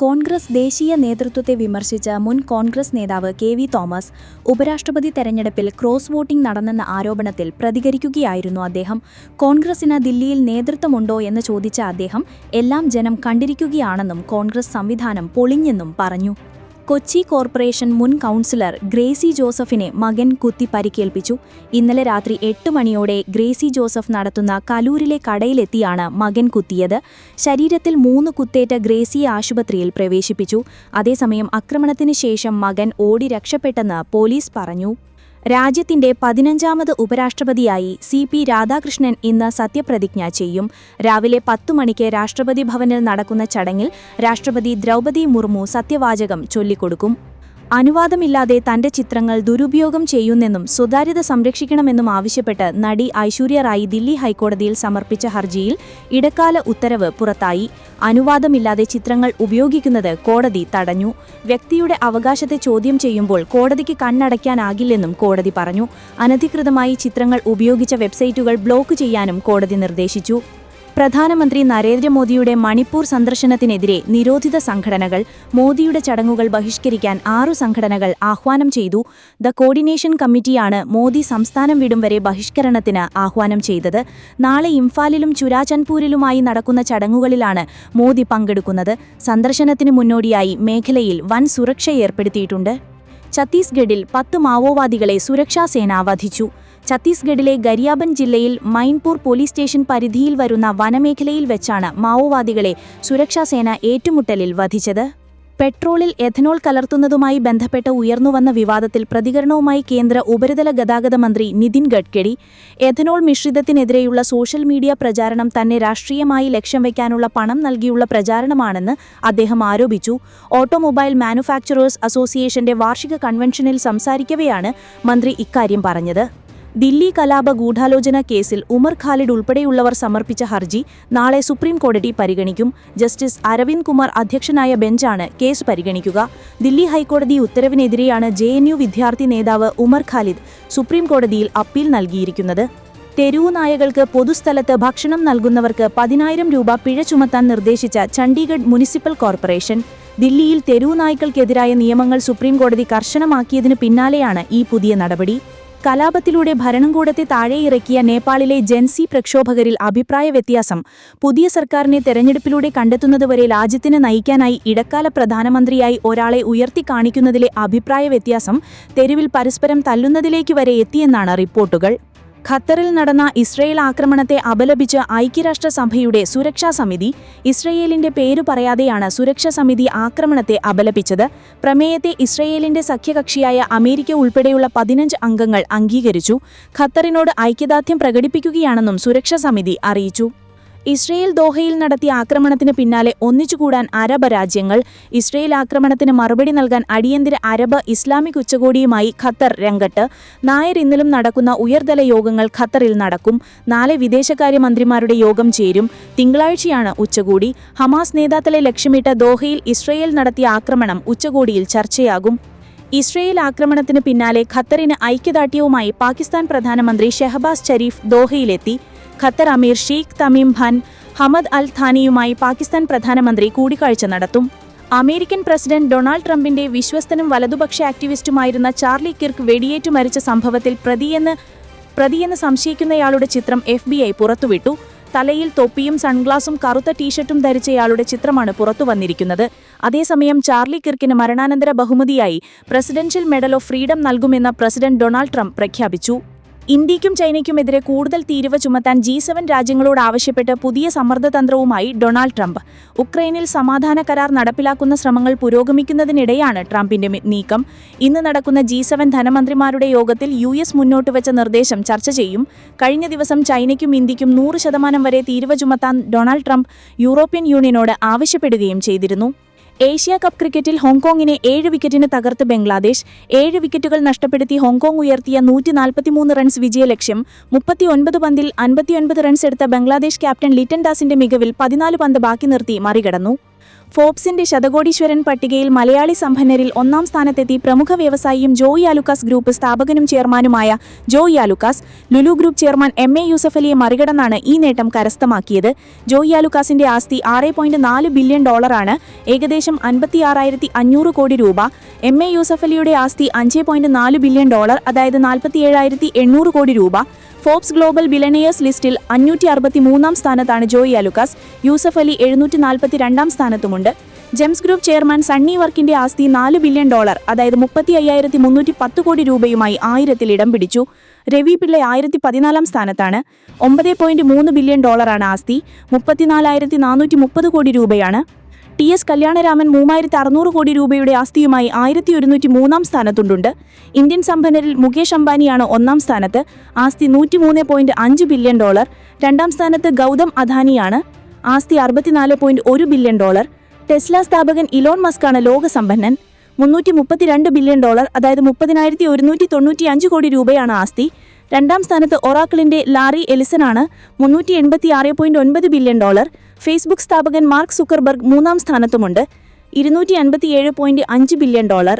കോൺഗ്രസ് ദേശീയ നേതൃത്വത്തെ വിമർശിച്ച മുൻ കോൺഗ്രസ് നേതാവ് കെ വി തോമസ് ഉപരാഷ്ട്രപതി തെരഞ്ഞെടുപ്പിൽ ക്രോസ് വോട്ടിംഗ് നടന്നെന്ന ആരോപണത്തിൽ പ്രതികരിക്കുകയായിരുന്നു അദ്ദേഹം. കോൺഗ്രസിന് ദില്ലിയിൽ നേതൃത്വമുണ്ടോ എന്ന് ചോദിച്ച അദ്ദേഹം എല്ലാം ജനം കണ്ടിരിക്കുകയാണെന്നും കോൺഗ്രസ് സംവിധാനം പൊളിഞ്ഞെന്നും പറഞ്ഞു. കൊച്ചി കോർപ്പറേഷൻ മുൻ കൗൺസിലർ ഗ്രേസി ജോസഫിനെ മകൻ കുത്തി പരിക്കേൽപ്പിച്ചു. ഇന്നലെ രാത്രി എട്ട് മണിയോടെ ഗ്രേസി ജോസഫ് നടത്തുന്ന കലൂരിലെ കടയിലെത്തിയാണ് മകൻ കുത്തിയത്. ശരീരത്തിൽ മൂന്ന് കുത്തേറ്റ ഗ്രേസിയെ ആശുപത്രിയിൽ പ്രവേശിപ്പിച്ചു. അതേസമയം ആക്രമണത്തിന് ശേഷം മകൻ ഓടി രക്ഷപ്പെട്ടെന്ന് പോലീസ് പറഞ്ഞു. രാജ്യത്തിന്റെ പതിനഞ്ചാമത് ഉപരാഷ്ട്രപതിയായി സി പി രാധാകൃഷ്ണൻ ഇന്ന് സത്യപ്രതിജ്ഞ ചെയ്യും. രാവിലെ പത്തു മണിക്ക് രാഷ്ട്രപതി ഭവനിൽ നടക്കുന്ന ചടങ്ങിൽ രാഷ്ട്രപതി ദ്രൗപതി മുർമു സത്യവാചകം ചൊല്ലിക്കൊടുക്കും. അനുവാദമില്ലാതെ തന്റെ ചിത്രങ്ങൾ ദുരുപയോഗം ചെയ്യുന്നെന്നും സുതാര്യത സംരക്ഷിക്കണമെന്നും ആവശ്യപ്പെട്ട് നടി ഐശ്വര്യ റായി ദില്ലി ഹൈക്കോടതിയിൽ സമർപ്പിച്ച ഹർജിയിൽ ഇടക്കാല ഉത്തരവ് പുറത്തായി. അനുവാദമില്ലാതെ ചിത്രങ്ങൾ ഉപയോഗിക്കുന്നത് കോടതി തടഞ്ഞു. വ്യക്തിയുടെ അവകാശത്തെ ചോദ്യം ചെയ്യുമ്പോൾ കോടതിക്ക് കണ്ണടയ്ക്കാനാകില്ലെന്നും കോടതി പറഞ്ഞു. അനധികൃതമായി ചിത്രങ്ങൾ ഉപയോഗിച്ച വെബ്സൈറ്റുകൾ ബ്ലോക്ക് ചെയ്യാനും കോടതി നിർദ്ദേശിച്ചു. പ്രധാനമന്ത്രി നരേന്ദ്രമോദിയുടെ മണിപ്പൂർ സന്ദർശനത്തിനെതിരെ നിരോധിത സംഘടനകൾ മോദിയുടെ ചടങ്ങുകൾ ബഹിഷ്കരിക്കാൻ ആറു സംഘടനകൾ ആഹ്വാനം ചെയ്തു. ദ കോർഡിനേഷൻ കമ്മിറ്റിയാണ് മോദി സംസ്ഥാനം വിടും വരെ ബഹിഷ്കരണത്തിന് ആഹ്വാനം ചെയ്തത്. നാളെ ഇംഫാലിലും ചുരാചൻപൂരിലുമായി നടക്കുന്ന ചടങ്ങുകളിലാണ് മോദി പങ്കെടുക്കുന്നത്. സന്ദർശനത്തിന് മുന്നോടിയായി മേഖലയിൽ വൻ സുരക്ഷ ഏർപ്പെടുത്തിയിട്ടുണ്ട്. ഛത്തീസ്ഗഡിൽ പത്ത് മാവോവാദികളെ സുരക്ഷാസേന വധിച്ചു. ഛത്തീസ്ഗഡിലെ ഗരിയാബൻ ജില്ലയിൽ മൈൻപൂർ പോലീസ് സ്റ്റേഷൻ പരിധിയിൽ വരുന്ന വനമേഖലയിൽ വെച്ചാണ് മാവോവാദികളെ സുരക്ഷാസേന ഏറ്റുമുട്ടലിൽ വധിച്ചത്. പെട്രോളിൽ എഥനോൾ കലർത്തുന്നതുമായി ബന്ധപ്പെട്ട് ഉയർന്നുവന്ന വിവാദത്തിൽ പ്രതികരണവുമായി കേന്ദ്ര ഉപരിതല ഗതാഗത മന്ത്രി നിതിൻ ഗഡ്കരി എഥനോൾ മിശ്രിതത്തിനെതിരെയുള്ള സോഷ്യൽ മീഡിയ പ്രചാരണം തന്നെ രാഷ്ട്രീയമായി ലക്ഷ്യം വയ്ക്കാനുള്ള പണം നൽകിയുള്ള പ്രചാരണമാണെന്ന് അദ്ദേഹം ആരോപിച്ചു. ഓട്ടോമൊബൈൽ മാനുഫാക്ചറേഴ്സ് അസോസിയേഷന്റെ വാർഷിക കൺവെൻഷനിൽ സംസാരിക്കവെയാണ് മന്ത്രി ഇക്കാര്യം പറഞ്ഞത്. ദില്ലി കലാപ ഗൂഢാലോചന കേസിൽ ഉമർ ഖാലിഡ് ഉൾപ്പെടെയുള്ളവർ സമർപ്പിച്ച ഹർജി നാളെ സുപ്രീം കോടതി പരിഗണിക്കും. ജസ്റ്റിസ് അരവിന്ദ് കുമാർ അധ്യക്ഷനായ ബെഞ്ചാണ് കേസ് പരിഗണിക്കുക. ദില്ലി ഹൈക്കോടതി ഉത്തരവിനെതിരെയാണ് ജെ വിദ്യാർത്ഥി നേതാവ് ഉമർ ഖാലിദ് സുപ്രീം കോടതിയിൽ അപ്പീൽ നൽകിയിരിക്കുന്നത്. തെരുവു നായകൾക്ക് പൊതുസ്ഥലത്ത് ഭക്ഷണം നൽകുന്നവർക്ക് പതിനായിരം രൂപ പിഴ ചുമത്താൻ നിർദ്ദേശിച്ച ചണ്ഡീഗഡ് മുനിസിപ്പൽ കോർപ്പറേഷൻ. ദില്ലിയിൽ തെരുവു നായ്ക്കൾക്കെതിരായ നിയമങ്ങൾ സുപ്രീംകോടതി കർശനമാക്കിയതിനു പിന്നാലെയാണ് ഈ പുതിയ നടപടി. കലാപത്തിലൂടെ ഭരണകൂടത്തെ താഴെയിറക്കിയ നേപ്പാളിലെ ജൻസി പ്രക്ഷോഭകരിൽ അഭിപ്രായ വ്യത്യാസം. പുതിയ സർക്കാരിനെ തെരഞ്ഞെടുപ്പിലൂടെ കണ്ടെത്തുന്നതുവരെ രാജ്യത്തിന് നയിക്കാനായി ഇടക്കാല പ്രധാനമന്ത്രിയായി ഒരാളെ ഉയർത്തി കാണിക്കുന്നതിലെ അഭിപ്രായ വ്യത്യാസം തെരുവിൽ പരസ്പരം തല്ലുന്നതിലേക്ക് വരെ എത്തിയെന്നാണ് റിപ്പോർട്ടുകൾ. ഖത്തറിൽ നടന്ന ഇസ്രയേൽ ആക്രമണത്തെ അപലപിച്ച് ഐക്യരാഷ്ട്രസഭയുടെ സുരക്ഷാ സമിതി ഇസ്രയേലിന്റെ പേരു പറയാതെയാണ് സുരക്ഷാ സമിതി ആക്രമണത്തെ അപലപിച്ചത്. പ്രമേയത്തെ ഇസ്രയേലിന്റെ സഖ്യകക്ഷിയായ അമേരിക്ക ഉൾപ്പെടെയുള്ള പതിനഞ്ച് അംഗങ്ങൾ അംഗീകരിച്ചു. ഖത്തറിനോട് ഐക്യദാർഢ്യം പ്രകടിപ്പിക്കുകയാണെന്നും സുരക്ഷാ സമിതി അറിയിച്ചു. ഇസ്രയേൽ ദോഹയിൽ നടത്തിയ ആക്രമണത്തിന് പിന്നാലെ ഒന്നിച്ചുകൂടാൻ അറബ് രാജ്യങ്ങൾ ഇസ്രയേൽ ആക്രമണത്തിന് മറുപടി നൽകാൻ അടിയന്തര അറബ് ഇസ്ലാമിക് ഉച്ചകോടിയുമായി ഖത്തർ രംഗത്ത് നായർ ഇന്നലും നടക്കുന്ന ഉയർതല യോഗങ്ങൾ ഖത്തറിൽ നടക്കും നാളെ വിദേശകാര്യമന്ത്രിമാരുടെ യോഗം ചേരും തിങ്കളാഴ്ചയാണ് ഉച്ചകോടി ഹമാസ് നേതാക്കളെ ലക്ഷ്യമിട്ട് ദോഹയിൽ ഇസ്രയേൽ നടത്തിയ ആക്രമണം ഉച്ചകോടിയിൽ ചർച്ചയാകും. ഇസ്രയേൽ ആക്രമണത്തിന് പിന്നാലെ ഖത്തറിന് ഐക്യദാർഢ്യവുമായി പാകിസ്ഥാൻ പ്രധാനമന്ത്രി ഷെഹബാസ് ഷരീഫ് ദോഹയിലെത്തി. ഖത്തർ അമീർ ഷെയ്ഖ് തമീം ഖാൻ ഹമദ് അൽ ഥാനിയുമായി പാകിസ്ഥാൻ പ്രധാനമന്ത്രി കൂടിക്കാഴ്ച നടത്തും. അമേരിക്കൻ പ്രസിഡന്റ് ഡൊണാൾഡ് ട്രംപിന്റെ വിശ്വസ്തനും വലതുപക്ഷ ആക്ടിവിസ്റ്റുമായിരുന്ന ചാർലി കിർക്ക് വെടിയേറ്റു മരിച്ച സംഭവത്തിൽ പ്രതിയെന്ന് പ്രതിയെന്ന് സംശയിക്കുന്നയാളുടെ ചിത്രം എഫ് ബി ഐ പുറത്തുവിട്ടു. തലയിൽ തൊപ്പിയും സൺഗ്ലാസും കറുത്ത ടീഷർട്ടും ധരിച്ചയാളുടെ ചിത്രമാണ് പുറത്തു വന്നിരിക്കുന്നത്. അതേസമയം ചാർലി കിർക്കിന് മരണാനന്തര ബഹുമതിയായി പ്രസിഡൻഷ്യൽ മെഡൽ ഓഫ് ഫ്രീഡം നൽകുമെന്ന് പ്രസിഡന്റ് ഡൊണാൾഡ് ട്രംപ് പ്രഖ്യാപിച്ചു. ഇന്ത്യയ്ക്കും ചൈനയ്ക്കുമെതിരെ കൂടുതൽ തീരുവ ചുമത്താൻ ജി സെവൻ രാജ്യങ്ങളോട് ആവശ്യപ്പെട്ട് പുതിയ സമ്മർദ്ദതന്ത്രവുമായി ഡൊണാൾഡ് ട്രംപ്. ഉക്രൈനിൽ സമാധാന കരാർ നടപ്പിലാക്കുന്ന ശ്രമങ്ങൾ പുരോഗമിക്കുന്നതിനിടെയാണ് ട്രംപിന്റെ നീക്കം. ഇന്ന് നടക്കുന്ന ജി സെവൻ ധനമന്ത്രിമാരുടെ യോഗത്തിൽ യു എസ് മുന്നോട്ട് വെച്ച നിർദ്ദേശം ചർച്ച ചെയ്യും. കഴിഞ്ഞ ദിവസം ചൈനയ്ക്കും ഇന്ത്യയ്ക്കും നൂറ് ശതമാനം വരെ തീരുവ ചുമത്താൻ ഡൊണാൾഡ് ട്രംപ് യൂറോപ്യൻ യൂണിയനോട് ആവശ്യപ്പെടുകയും ചെയ്തിരുന്നു. ഏഷ്യ കപ്പ് ക്രിക്കറ്റിൽ ഹോങ്കോങ്ങിനെ ഏഴ് വിക്കറ്റിന് തകർത്ത് ബംഗ്ലാദേശ് ഏഴ് വിക്കറ്റുകൾ നഷ്ടപ്പെടുത്തി ഹോങ്കോങ് ഉയർത്തിയ നൂറ്റി നാൽപ്പത്തിമൂന്ന് റൺസ് വിജയലക്ഷ്യം മുപ്പത്തിയൊൻപത് പന്തിൽ അൻപത്തിയൊൻപത് റൺസ് എടുത്ത ബംഗ്ലാദേശ് ക്യാപ്റ്റൻ ലിറ്റൻ ദാസിന്റെ മികവിൽ പതിനാല് പന്ത് ബാക്കി നിർത്തി മറികടന്നു. ഫോബ്സിന്റെ ശതകോടീശ്വരൻ പട്ടികയിൽ മലയാളി സമ്പന്നരിൽ ഒന്നാം സ്ഥാനത്തെത്തി പ്രമുഖ വ്യവസായിയും ജോയി ആലുക്കാസ് ഗ്രൂപ്പ് സ്ഥാപകനും ചെയർമാനുമായ Joy Alukkas Lulu group chairman M A യൂസഫലിയെ മറികടന്നാണ് ഈ നേട്ടം കരസ്ഥമാക്കിയത്. ജോയി ആലുക്കാസിന്റെ ആസ്തി ആറ് പോയിന്റ് നാല് ബില്യൺ ഡോളറാണ് ഏകദേശം അൻപത്തിയാറായിരത്തി അഞ്ഞൂറ് കോടി രൂപ. എം എ യൂസഫലിയുടെ ആസ്തി അഞ്ച് പോയിന്റ് നാല് ബില്യൺ ഡോളർ അതായത് നാൽപ്പത്തിയേഴായിരത്തി എണ്ണൂറ് കോടി രൂപ. ഫോബ്സ് ഗ്ലോബൽ ബിലനേയേഴ്സ് ലിസ്റ്റിൽ അഞ്ഞൂറ്റി അറുപത്തി മൂന്നാം സ്ഥാനത്താണ് ജോയി അലുക്കാസ് യൂസഫ് അലി എഴുന്നൂറ്റി നാൽപ്പത്തി രണ്ടാം സ്ഥാനത്തുമുണ്ട്. ജെംസ് ഗ്രൂപ്പ് ചെയർമാൻ സണ്ണി വർക്കിന്റെ ആസ്തി നാല് ബില്യൺ ഡോളർ അതായത് മുപ്പത്തി അയ്യായിരത്തി മുന്നൂറ്റി പത്ത് കോടി രൂപയുമായി ആയിരത്തിൽ ഇടം പിടിച്ചു. രവി പിള്ള ആയിരത്തി പതിനാലാം സ്ഥാനത്താണ്. ഒമ്പത് പോയിന്റ് മൂന്ന് ബില്യൺ ഡോളറാണ് ആസ്തി മുപ്പത്തിനാലായിരത്തി നാനൂറ്റി മുപ്പത് കോടി രൂപയാണ്. ടി എസ് കല്യാണരാമൻ മൂവായിരത്തി അറുന്നൂറ് കോടി രൂപയുടെ ആസ്തിയുമായി ആയിരത്തി ഒരുന്നൂറ്റി മൂന്നാം സ്ഥാനത്തുണ്ടുണ്ട്. ഇന്ത്യൻ സമ്പന്നരിൽ മുകേഷ് അംബാനിയാണ് ഒന്നാം സ്ഥാനത്ത്. ആസ്തി നൂറ്റിമൂന്ന് പോയിന്റ് അഞ്ച് ബില്യൺ ഡോളർ. രണ്ടാം സ്ഥാനത്ത് ഗൗതം അദാനിയാണ്. ആസ്തി അറുപത്തിനാല് പോയിന്റ് ഒരു ബില്യൺ ഡോളർ. ടെസ്ല സ്ഥാപകൻ ഇലോൺ മസ്കാണ് ലോകസമ്പന്നൻ മുന്നൂറ്റി മുപ്പത്തിരണ്ട് ബില്യൺ ഡോളർ അതായത് മുപ്പതിനായിരത്തി ഒരുന്നൂറ്റി തൊണ്ണൂറ്റി അഞ്ച് കോടി രൂപയാണ് ആസ്തി. രണ്ടാം സ്ഥാനത്ത് ഒറാക്കിളിന്റെ ലാറി എലിസനാണ് മുന്നൂറ്റി എൺപത്തി ആറ് പോയിന്റ് ഒൻപത് ബില്യൺ ഡോളർ. ഫേസ്ബുക്ക് സ്ഥാപകൻ മാർക്ക് സുക്കർബർഗ് മൂന്നാം സ്ഥാനത്തുമുണ്ട്. ഇരുന്നൂറ്റി അൻപത്തിയേഴ് പോയിന്റ് അഞ്ച് ബില്യൺ ഡോളർ.